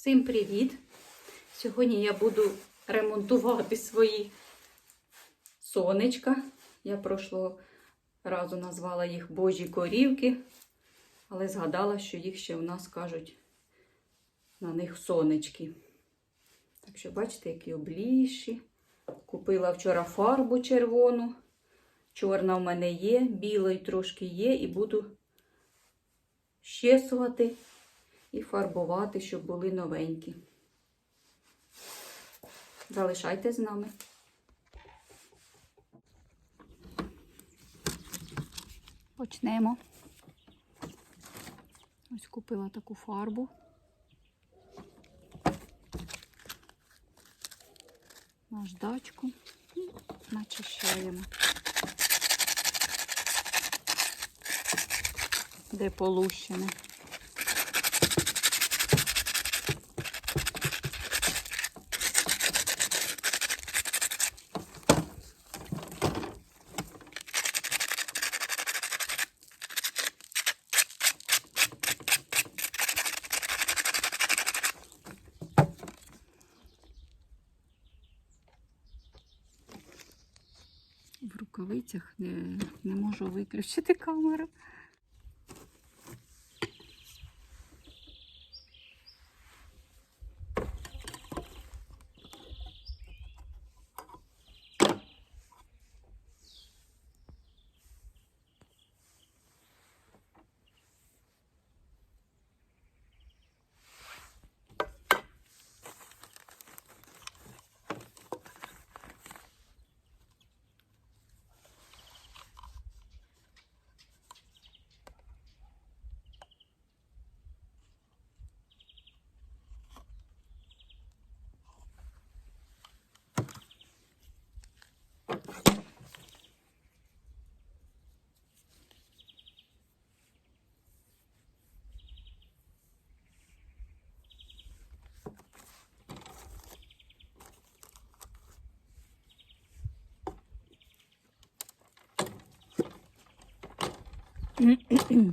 Всім привіт! Сьогодні я буду ремонтувати свої сонечка. Я прошлого разу назвала їх Божі корівки, але згадала, що їх ще у нас кажуть на них сонечки. Так що, бачите, які обліші. Купила вчора фарбу червону. Чорна в мене є, білої трошки є, і буду щесувати і фарбувати, щоб були новенькі. Залишайте з нами. Почнемо. Ось купила таку фарбу. Наждачку і начищаємо. Де полущене. В рукавицях не, не можу виключити камеру. Mm-hmm.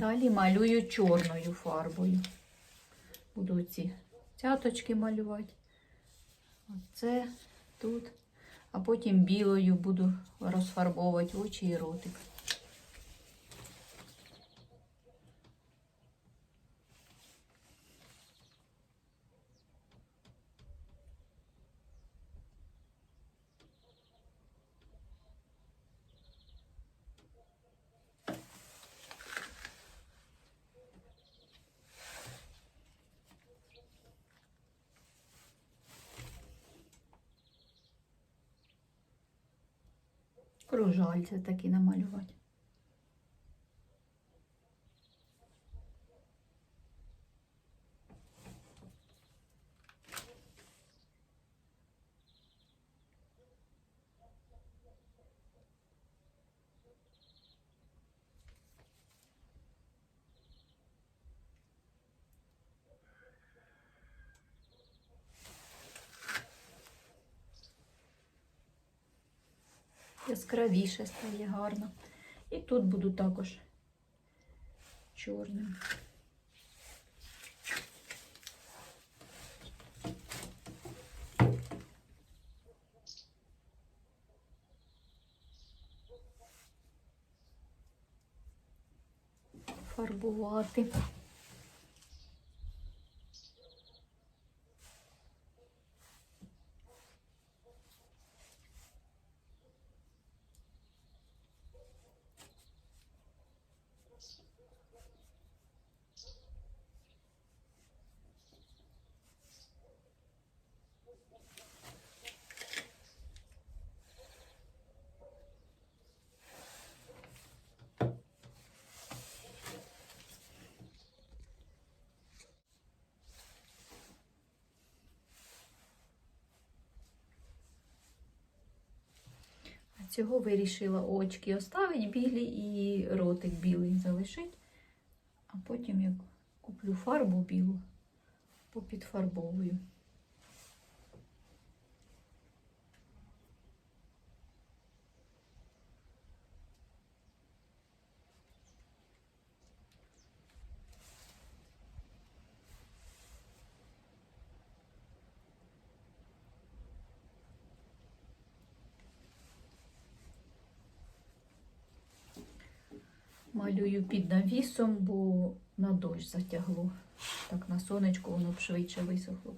Далі малюю чорною фарбою. Буду ці цяточки малювати. Оце тут. А потім білою буду розфарбовувати очі і ротик. Кружальця такі намалювати. яскравіше стає гарно. І тут буду також чорним. Фарбувати. Цього вирішила очки оставити білі і ротик білий залишить. А потім я куплю фарбу білу, попідфарбовую. Малюю під навісом, бо на дощ затягло. Так на сонечку воно б швидше висохло.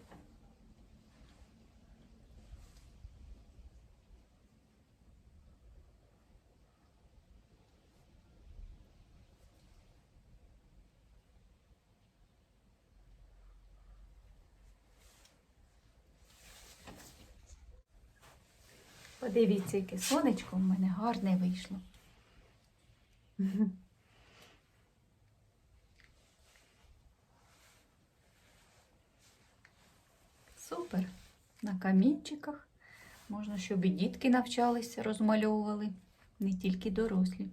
Подивіться, яке сонечко в мене гарне вийшло. Супер. На камінчиках. Можна, щоб і дітки навчалися, розмальовували, не тільки дорослі.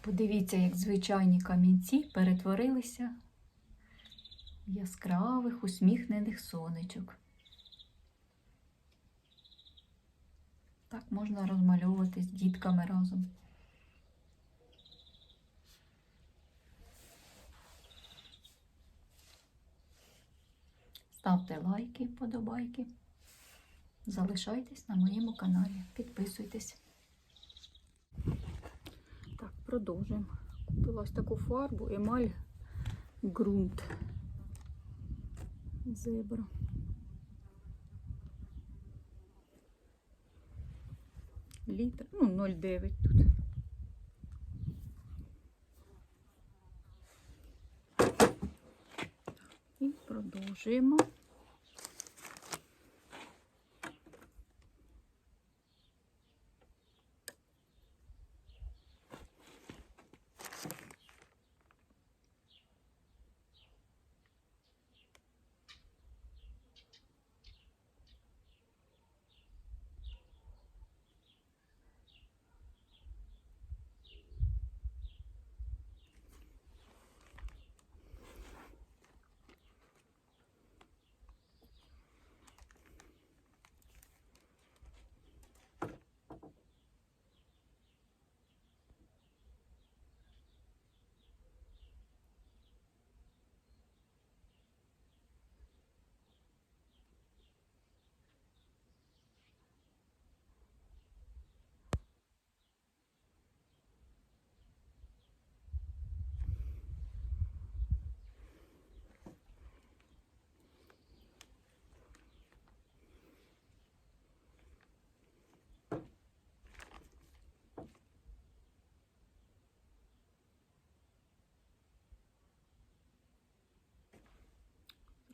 Подивіться, як звичайні камінці перетворилися в яскравих, усміхнених сонечок. Так можна розмальовувати з дітками разом. Ставте лайки, подобайки. Залишайтесь на моєму каналі. Підписуйтесь. Продовжуємо. Купила ось таку фарбу, емаль ґрунт. Зебра. Літр, ну 0,9 тут. І продовжуємо.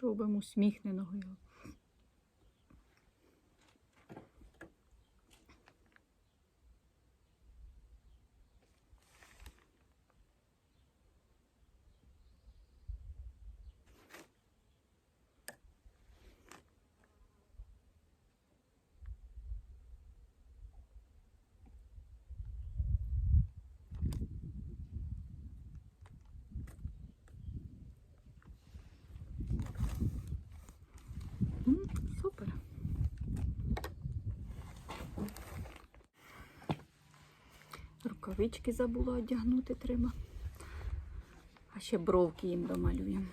Робимо усміхненого його. Рукавички забула одягнути треба. А ще бровки їм домалюємо.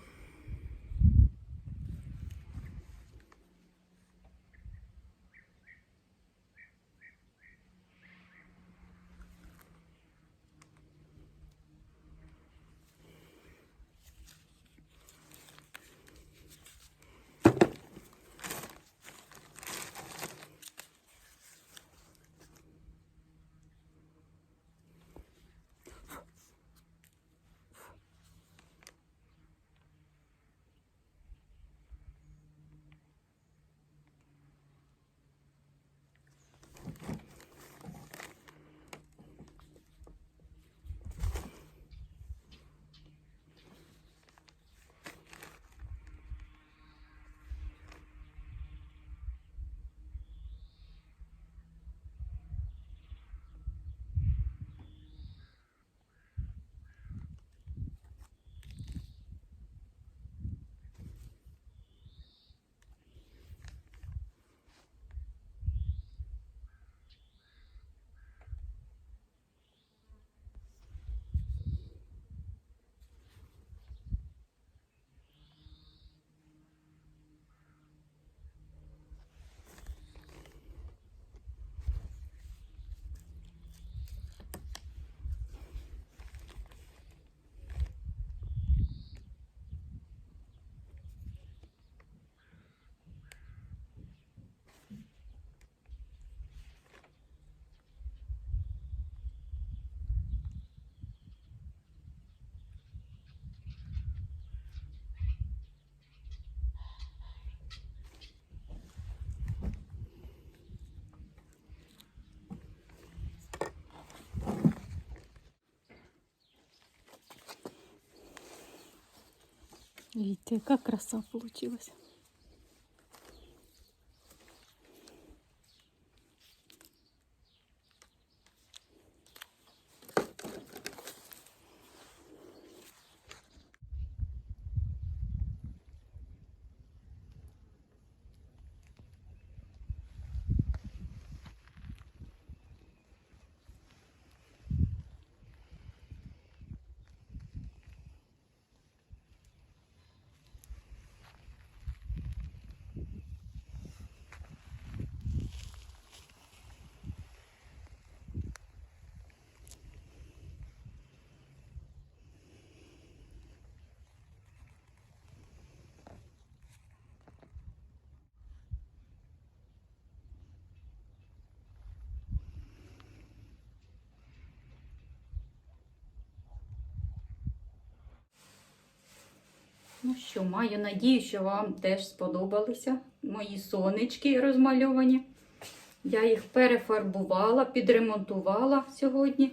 Видите, яка краса получилась. Ну що, маю надію, що вам теж сподобалися мої сонечки розмальовані. Я їх перефарбувала, підремонтувала сьогодні.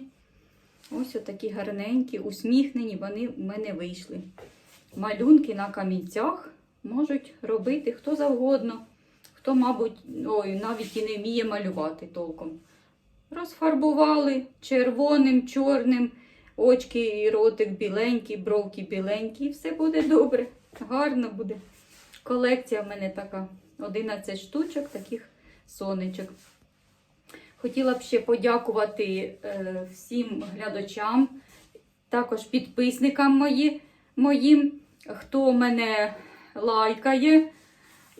Ось отакі гарненькі, усміхнені вони в мене вийшли. Малюнки на камінцях можуть робити хто завгодно, хто, мабуть, ой, навіть і не вміє малювати толком. Розфарбували червоним, чорним, очки і ротик біленький, бровки біленькі, і все буде добре. Гарно буде. Колекція в мене така. 11 штучок таких сонечок. Хотіла б ще подякувати е, всім глядачам, також підписникам мої, моїм, хто мене лайкає.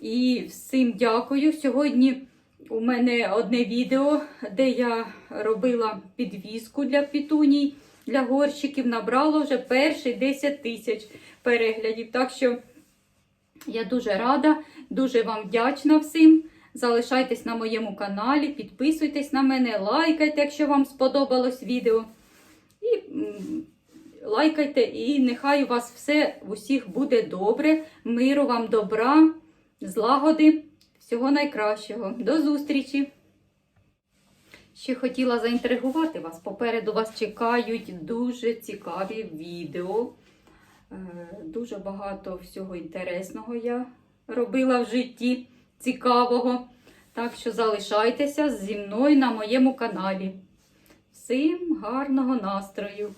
І всім дякую. Сьогодні у мене одне відео, де я робила підвіску для пітуній, для горщиків. Набрало вже перші 10 тисяч переглядів. Так що я дуже рада, дуже вам вдячна всім. Залишайтесь на моєму каналі, підписуйтесь на мене, лайкайте, якщо вам сподобалось відео. І лайкайте, і нехай у вас все в усіх буде добре. Миру вам, добра, злагоди, всього найкращого. До зустрічі! Ще хотіла заінтригувати вас. Попереду вас чекають дуже цікаві відео. Е, Дуже багато всього інтересного я робила в житті, цікавого. Так що залишайтеся зі мною на моєму каналі. Всім гарного настрою!